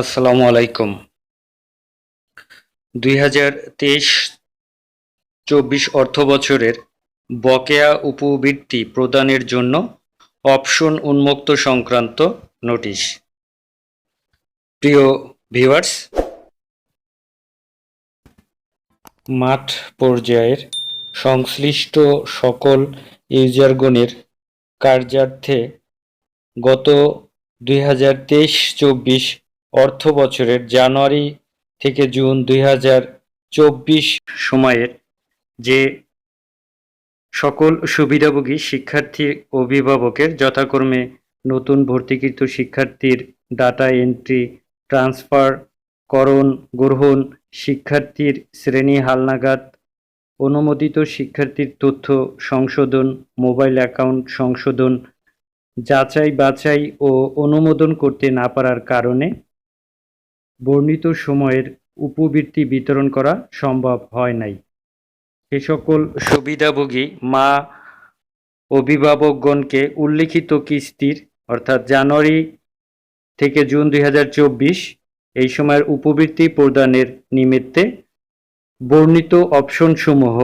আসসালামু আলাইকুম। দুই হাজার তেইশ চব্বিশ অর্থ বছরের বকেয়া উপবৃত্তি প্রদানের জন্য অপশন উন্মুক্ত সংক্রান্ত নোটিশ। প্রিয় ভিউয়ার্স, মাঠ পর্যায়ের সংশ্লিষ্ট সকল ইউজারগণের কার্যার্থে গত দুই হাজার তেইশ চব্বিশ অর্থ বছরের জানুয়ারি থেকে জুন দুই হাজার চব্বিশ সময়ের যে সকল সুবিধাভোগী শিক্ষার্থী অভিভাবকের যথাক্রমে নতুন ভর্তিকৃত শিক্ষার্থীর ডাটা এন্ট্রি ট্রান্সফার করণ, গ্রহণ, শিক্ষার্থীর শ্রেণি হালনাগাদ, অনুমোদিত শিক্ষার্থীর তথ্য সংশোধন মোবাইল অ্যাকাউন্ট সংশোধন যাচাই বাছাই ও অনুমোদন করতে না পারার কারণে বর্ণিত সময়ের উপবৃত্তি বিতরণ করা সম্ভব হয় নাই। সে সকল সুবিধাভোগী মা অভিভাবকগণকে উল্লিখিত কিস্তির, অর্থাৎ জানুয়ারি থেকে জুন দুই হাজার চব্বিশ এই সময়ের উপবৃত্তি প্রদানের নিমিত্তে বর্ণিত অপশনসমূহ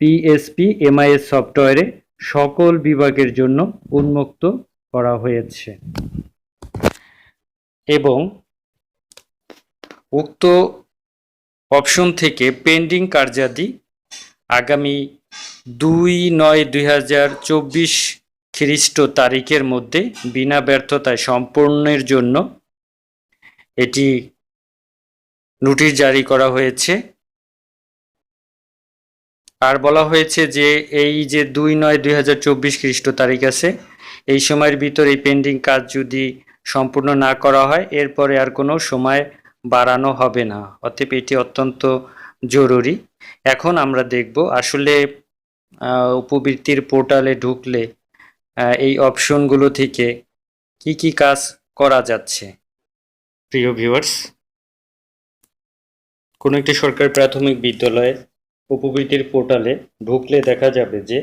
পিএসপি এমআইএস সফটওয়্যারে সকল বিভাগের জন্য উন্মুক্ত করা হয়েছে। এবং উক্ত অপশন থেকে পেন্ডিং কার্যাদি আগামী দুই নয় দুই হাজার চব্বিশ খ্রিস্ট তারিখের মধ্যে বিনা ব্যর্থতায় সম্পূর্ণের জন্য এটি নোটিশ জারি করা হয়েছে। আর বলা হয়েছে যে এই যে দুই নয় দুই হাজার চব্বিশ খ্রিস্ট তারিখ আছে, এই সময়ের ভিতর এই পেন্ডিং কাজ যদি সম্পূর্ণ না করা হয়, এরপরে আর কোনো সময় বাড়ানো হবে না। অতএব এটি অত্যন্ত জরুরি। এখন আমরা দেখব আসলে উপবৃত্তির পোর্টালে ঢুকলে এই অপশনগুলো থেকে কি কি কাজ করা যাচ্ছে। প্রিয় ভিউয়ার্স, কোনো একটি সরকারি প্রাথমিক বিদ্যালয়ে উপবৃত্তির পোর্টালে ঢুকলে দেখা যাবে যে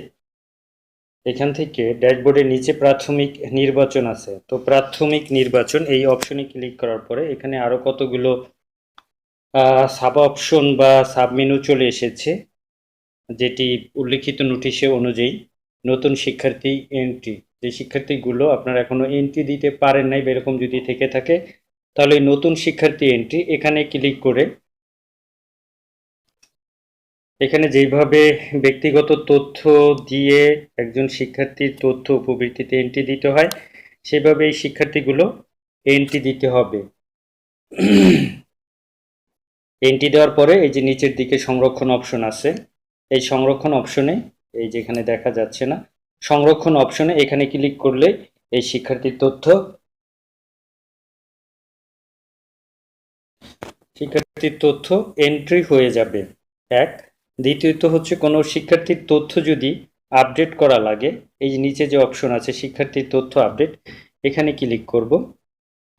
এখান থেকে ড্যাশবোর্ডের নিচে প্রাথমিক নির্বাচন আছে। তো প্রাথমিক নির্বাচন, এই অপশনে ক্লিক করার পরে এখানে আরও কতগুলো সাব অপশন বা সাব মেনু চলে এসেছে, যেটি উল্লিখিত নোটিশে অনুযায়ী নতুন শিক্ষার্থী এন্ট্রি যে শিক্ষার্থীগুলো আপনারা এখনও এন্ট্রি দিতে পারেন নাই এরকম যদি থেকে থাকে, তাহলে নতুন শিক্ষার্থী এন্ট্রি এখানে ক্লিক করে এখানে যেইভাবে ব্যক্তিগত তথ্য দিয়ে একজন শিক্ষার্থীর তথ্য উপবৃত্তিতে এন্ট্রি দিতে হয়, সেভাবে এই শিক্ষার্থীগুলো এন্ট্রি দিতে হবে। এন্ট্রি দেওয়ার পরে এই যে নিচের দিকে সংরক্ষণ অপশন আছে, এই সংরক্ষণ অপশনে এই যেখানে দেখা যাচ্ছে না, সংরক্ষণ অপশনে এখানে ক্লিক করলে এই শিক্ষার্থীর তথ্য শিক্ষার্থীর তথ্য এন্ট্রি হয়ে যাবে। এক দ্বিতীয়ত হচ্ছে কোনো শিক্ষার্থীর তথ্য যদি আপডেট করা লাগে, এই যে নিচে যে অপশন আছে শিক্ষার্থীর তথ্য আপডেট, এখানে ক্লিক করব।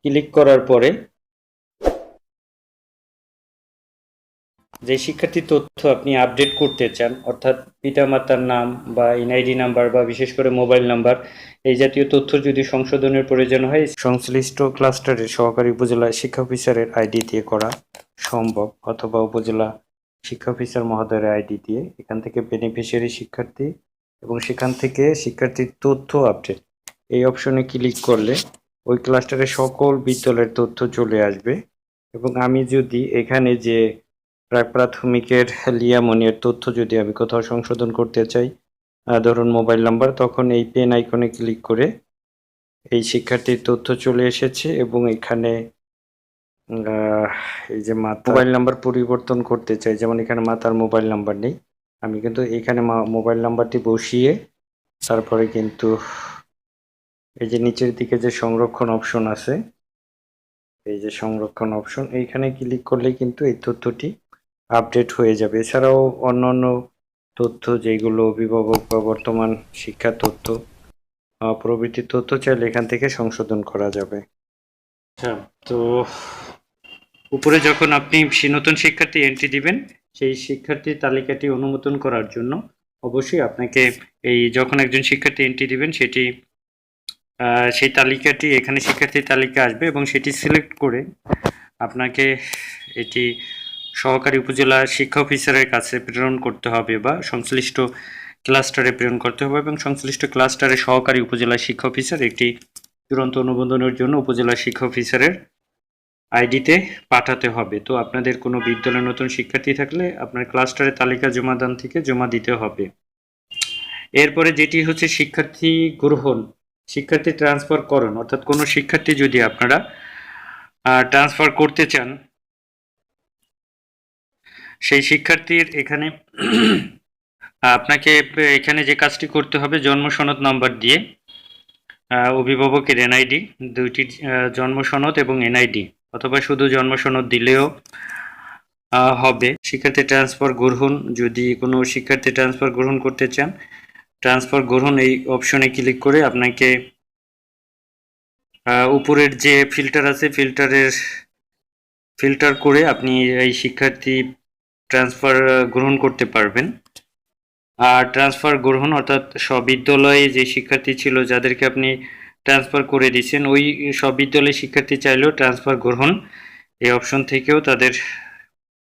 ক্লিক করার পরে যে শিক্ষার্থীর তথ্য আপনি আপডেট করতে চান, অর্থাৎ পিতামাতার নাম বা এনআইডি নাম্বার বা বিশেষ করে মোবাইল নাম্বার, এই জাতীয় তথ্য যদি সংশোধনের প্রয়োজন হয়, সংশ্লিষ্ট ক্লাস্টারের সহকারী উপজেলা শিক্ষা অফিসারের আইডি দিয়ে করা সম্ভব, অথবা উপজেলা শিক্ষা অফিসার মহোদয়ের আইডি দিয়ে এখান থেকে বেনিফিশিয়ারি শিক্ষার্থী এবং সেখান থেকে শিক্ষার্থীর তথ্য আপডেট এই অপশনে ক্লিক করলে ওই ক্লাস্টারের সকল বিদ্যালয়ের তথ্য চলে আসবে এবং আমি যদি এখানে যে প্রাক প্রাথমিকের লিয়ামনির তথ্য যদি আমি কোথাও সংশোধন করতে চাই ধরুন মোবাইল নাম্বার তখন এই পেন আইকনে ক্লিক করে এই শিক্ষার্থীর তথ্য চলে এসেছে এবং এখানে এই যে মাতা মোবাইল নাম্বার পরিবর্তন করতে চাই যেমন এখানে মাতার মোবাইল নাম্বার নেই। আমি কিন্তু এখানে মা- মোবাইল নাম্বারটি বসিয়ে তারপরে কিন্তু এই যে নিচের দিকে যে সংরক্ষণ অপশন আছে এই যে সংরক্ষণ অপশন এইখানে ক্লিক করলে কিন্তু এই তথ্যটি আপডেট হয়ে যাবে। এছাড়াও অন্যান্য তথ্য যেগুলো অভিভাবক বা বর্তমান শিক্ষা তথ্য আহ, প্রভৃতির তথ্য চাইলে এখান থেকে সংশোধন করা যাবে। হ্যাঁ তো উপরে যখন আপনি নতুন শিক্ষার্থী এন্ট্রি দিবেন, সেই শিক্ষার্থীর তালিকাটি অনুমোদন করার জন্য অবশ্যই আপনাকে এই যখন একজন শিক্ষার্থী এন্ট্রি দিবেন, সেটি সেই তালিকাটি, এখানে শিক্ষার্থীর তালিকা আসবে এবং সেটি সিলেক্ট করে আপনাকে এটি সহকারী উপজেলা শিক্ষা অফিসারের কাছে প্রেরণ করতে হবে বা সংশ্লিষ্ট ক্লাস্টারে প্রেরণ করতে হবে এবং সংশ্লিষ্ট ক্লাস্টারে সহকারী উপজেলা শিক্ষা অফিসার একটি চূড়ান্ত অনুমোদনের জন্য উপজেলা শিক্ষা অফিসারের আইডিতে পাঠাতে হবে। তো আপনাদের কোনো বিদ্যালয়ে নতুন শিক্ষার্থী থাকলে আপনার ক্লাস্টারের তালিকা জমাদান থেকে জমা দিতে হবে। এরপরে যেটি হচ্ছে শিক্ষার্থী গ্রহণ, শিক্ষার্থী ট্রান্সফার করণ, অর্থাৎ কোনো শিক্ষার্থী যদি আপনারা ট্রান্সফার করতে চান, সেই শিক্ষার্থীর এখানে আপনাকে এখানে যে কাজটি করতে হবে, জন্ম সনদ নাম্বার দিয়ে অভিভাবকের এনআইডি দুইটি জন্ম সনদ এবং এনআইডি অথবা শুধু জন্ম সনদ দিলেও হবে। শিক্ষার্থী ট্রান্সফার গ্রহণ, যদি কোনো শিক্ষার্থী ট্রান্সফার গ্রহণ করতে চান ট্রান্সফার গ্রহণ এই অপশনে ক্লিক করে আপনাকে উপরের যে ফিল্টার আছে ফিল্টারের ফিল্টার করে আপনি এই শিক্ষার্থী ট্রান্সফার গ্রহণ করতে পারবেন। আর ট্রান্সফার গ্রহণ অর্থাৎ সব বিদ্যালয়ে যে শিক্ষার্থী ছিল, যাদেরকে আপনি ট্রান্সফার করে দিয়েছেন। ওই সব বিদ্যালয়ের শিক্ষার্থী চাইলেও ট্রান্সফার গ্রহণ, এই অপশন থেকেও তাদের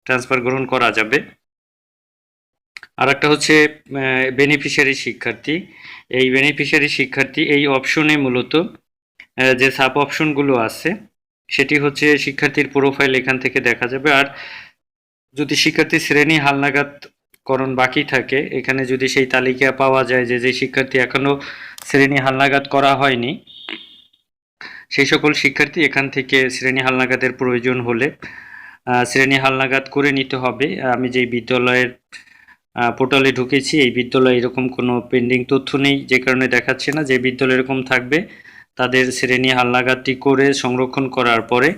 ট্রান্সফার গ্রহণ করা যাবে। আর একটা হচ্ছে বেনিফিশিয়ারি শিক্ষার্থী। এই বেনিফিশিয়ারি শিক্ষার্থী, এই অপশনে মূলত যে সাব অপশনগুলো আছে, সেটি হচ্ছে শিক্ষার্থীর প্রোফাইল এখান থেকে দেখা যাবে। আর যদি শিক্ষার্থী শ্রেণি হালনাগাদ করণ বাকি থাকে, এখানে যদি সেই তালিকা পাওয়া যায় যে যে শিক্ষার্থী এখনও শ্রেণি হালনাগাদ করা হয়নি। সেই সকল শিক্ষার্থী এখান থেকে শ্রেণি হালনাগাদের প্রয়োজন হলে শ্রেণি হালনাগাদ করে নিতে হবে। আমি যেই বিদ্যালয়ের পোর্টালে ঢুকেছি, এই বিদ্যালয়ে এরকম কোনো পেন্ডিং তথ্য নেই, যে কারণে দেখাচ্ছে না যে বিদ্যালয় এরকম থাকবে। তাদের শ্রেণি হালনাগাদটি করে সংরক্ষণ করার পরে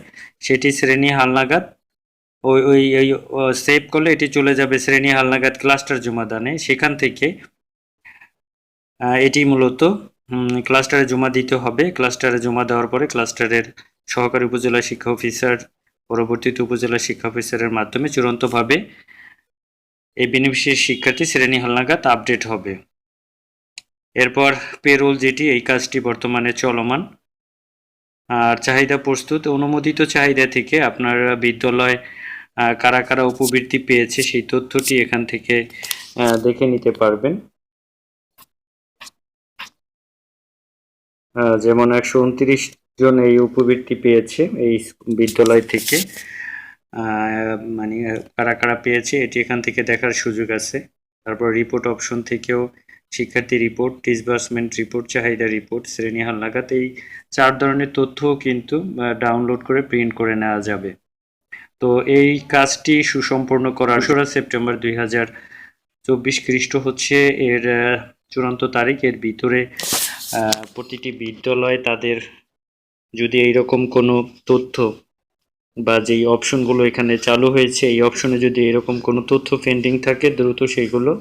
সেটি শ্রেণি হালনাগাদ, ওই ওই সেভ করলে এটি চলে যাবে শ্রেণি হালনাগাদ ক্লাস্টার জমাদানে। সেখান থেকে এটি মূলত ক্লাস্টারে জমা দিতে হবে। ক্লাস্টারে জমা দেওয়ার পরে ক্লাস্টারের সহকারী উপজেলা শিক্ষা অফিসার পরবর্তীতে উপজেলা শিক্ষা অফিসারের মাধ্যমে চূড়ান্তভাবে এই বেনিফিশিয়ারি শিক্ষার্থী শ্রেণি হালনাগাদ আপডেট হবে। এরপর পেরোল যেটি, এই কাজটি বর্তমানে চলমান। আর চাহিদা প্রস্তুত, অনুমোদিত চাহিদা থেকে আপনার বিদ্যালয় কারা কারা উপবৃত্তি পেয়েছে সেই তথ্যটি এখান থেকে দেখে নিতে পারবেন। যেমন একশো উনত্রিশ জন এই উপবৃত্তি পেয়েছে এই বিদ্যালয় থেকে। মানে কারা কারা পেয়েছে এটি এখান থেকে দেখার সুযোগ আছে। তারপর রিপোর্ট অপশন থেকেও শিক্ষার্থী রিপোর্ট ডিসবার্সমেন্ট রিপোর্ট চাহিদা রিপোর্ট শ্রেণি হালনাগাদ এই চার ধরনের তথ্যও কিন্তু ডাউনলোড করে প্রিন্ট করে নেওয়া যাবে। তো এই কাজটি সুসম্পন্ন করা আশুরা সেপ্টেম্বর দুই হাজার চব্বিশ খ্রিস্ট হচ্ছে এর চূড়ান্ত তারিখ। এর ভিতরে প্রতিটি বিদ্যালয় তাদের যদি এইরকম কোনো তথ্য বা যেই অপশনগুলো এখানে চালু হয়েছে, এই অপশনে যদি এরকম কোনো তথ্য পেন্ডিং থাকে, দ্রুত সেইগুলো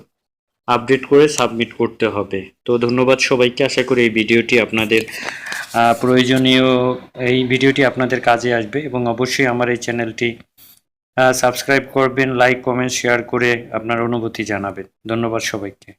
আপডেট করে সাবমিট করতে হবে। তো ধন্যবাদ সবাইকে। আশা করি এই ভিডিওটি আপনাদের প্রয়োজনীয়, এই ভিডিওটি আপনাদের কাজে আসবে এবং অবশ্যই আমার এই চ্যানেলটি সাবস্ক্রাইব করবেন লাইক কমেন্ট শেয়ার করে আপনার অনুভূতি জানাবেন। ধন্যবাদ সবাইকে।